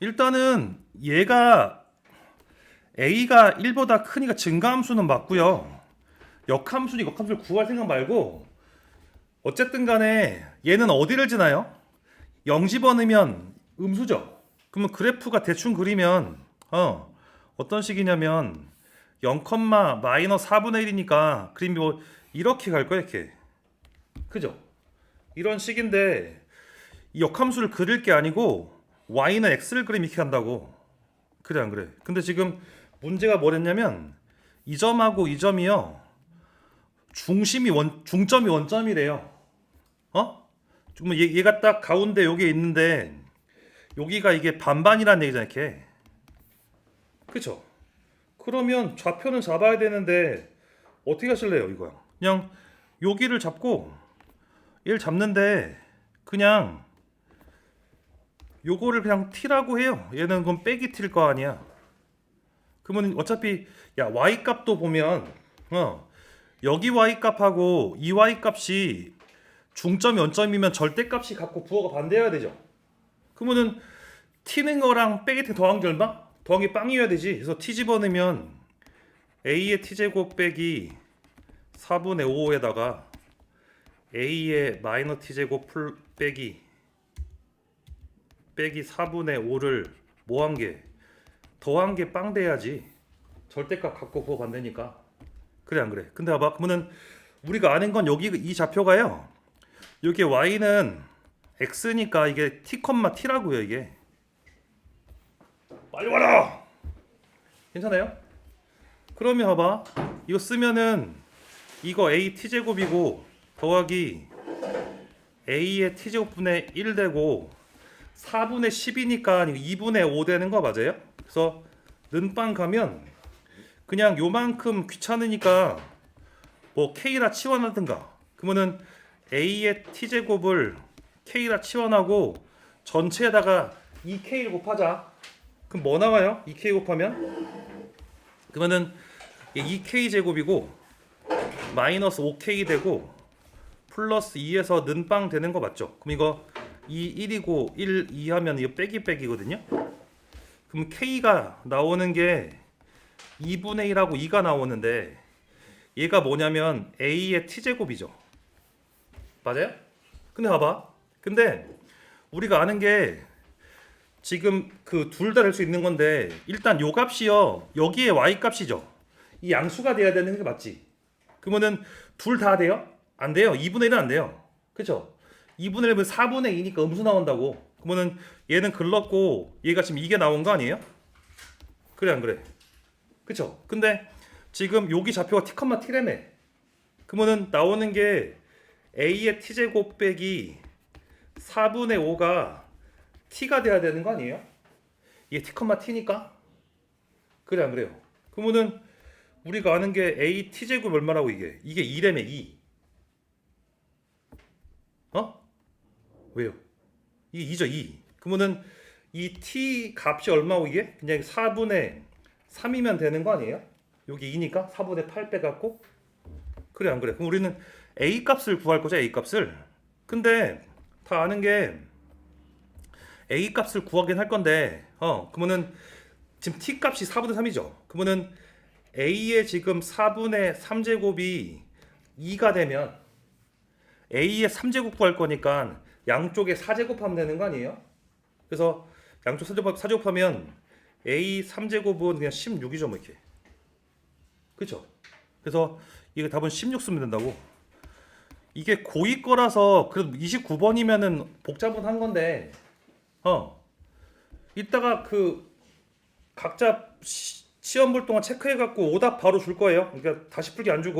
일단은 얘가 a가 1보다 크니까 증가함수는 맞고요. 역함수니 역함수를 구할 생각 말고 어쨌든 간에 얘는 어디를 지나요? 0 집어넣으면 음수죠. 그러면 그래프가 대충 그리면 어 어떤 식이냐면 0, 마이너스 4분의 1이니까 그림이 뭐 이렇게 갈 거야 이렇게 그죠? 이런 식인데 이 역함수를 그릴 게 아니고 y는 x를 그리면 이렇게 간다고 그래 안 그래? 근데 지금 문제가 뭐랬냐면 이 점하고 이 점이요 중심이 원 중점이 원점이래요 어? 지금 얘, 얘가 딱 가운데 여기에 있는데 여기가 이게 반반이라는 얘기잖아 이렇게 그쵸? 그러면 좌표는 잡아야 되는데 어떻게 하실래요 이거야 그냥 여기를 잡고 얘를 잡는데 그냥 요거를 그냥 t라고 해요 얘는 그럼 빼기 t일 거 아니야 그러면 어차피 야 y 값도 보면 어 여기 y 값하고 이 y 값이 중점이 원점이면 절대값이 같고 부호가 반대여야 되죠. 그러면은 t는 거랑 빼기 t 더한 게 얼마? 게 빵이어야 되지. 그래서 t 집어넣으면 a의 t 제곱 빼기 4분의 5에다가 a의 마이너 t 제곱 풀 빼기 빼기 4분의 5를 뭐 한 게? 더한 게 빵 돼야지. 절대값 갖고 부호 반대니까. 그래 안 그래? 근데 봐봐. 그러면은 우리가 아는 건 여기 이 좌표가요. 여기 y는 x니까 이게 t, t라고요 이게. 빨리 와라. 괜찮아요? 그러면 봐봐. 이거 쓰면은 이거 a t 제곱이고 더하기 a의 t 제곱분의 1 되고 4분의 10이니까 2분의 5 되는 거 맞아요? 그래서 는빵 가면 그냥 요만큼 귀찮으니까 뭐 k라 치환하든가 그러면은 a의 t 제곱을 k라 치환하고 전체에다가 2k를 곱하자. 그럼 뭐 나와요? 2k 곱하면 그러면은 이게 2k 제곱이고 마이너스 5k 되고 플러스 2에서 는빵 되는 거 맞죠? 그럼 이거 2 1이고 1 2 하면 이거 빼기 빼기거든요. 그럼 k가 나오는 게 2분의 1하고 2가 나오는데 얘가 뭐냐면 a의 t 제곱이죠. 맞아요? 근데 봐봐. 근데 우리가 아는 게 지금 그 둘 다 될 수 있는 건데 일단 요 값이요 여기에 y 값이죠. 이 양수가 돼야 되는 게 맞지. 그러면은 둘 다 돼요? 안 돼요. 2분의 1은 안 돼요. 그쵸? 2분의 1은 4분의 2니까 음수 나온다고. 그러면은 얘는 글렀고 얘가 지금 이게 나온 거 아니에요? 그래 안 그래? 그쵸? 근데 지금 여기 좌표가 t, t래매. 그러면은 나오는 게 a의 t 제곱 빼기 4분의 5가 t가 돼야 되는 거 아니에요? 이게 t, t니까? 그래 안 그래요? 그러면은 우리가 아는 게 a t 제곱 얼마라고 이게? 이게 2래매 2. 어? 왜요? 이게 2죠 2. 그러면은 이 t 값이 얼마고 이게? 그냥 4분의 3이면 되는 거 아니에요? 여기 2니까 4분의 8 빼갖고 그래 안 그래? 그럼 우리는 a 값을 구할 거죠 a 값을. 근데 다 아는 게 a 값을 구하긴 할 건데 어 그러면은 지금 t 값이 4분의 3이죠. 그러면은 a의 지금 4분의 3제곱이 2가 되면 a의 3제곱 구할 거니까 양쪽에 4제곱하면 되는 거 아니에요? 그래서 양쪽 4제곱, 4제곱하면 a 3제곱은 그냥 16이죠 뭐 이렇게. 그렇죠? 그래서 이게 답은 16 쓰면 된다고. 이게 고2 거라서 그래도 29번이면은 복잡은 한 건데 어 이따가 그 각자 시, 시험 볼 동안 체크해 갖고 오답 바로 줄 거예요. 그러니까 다시 풀기 안 주고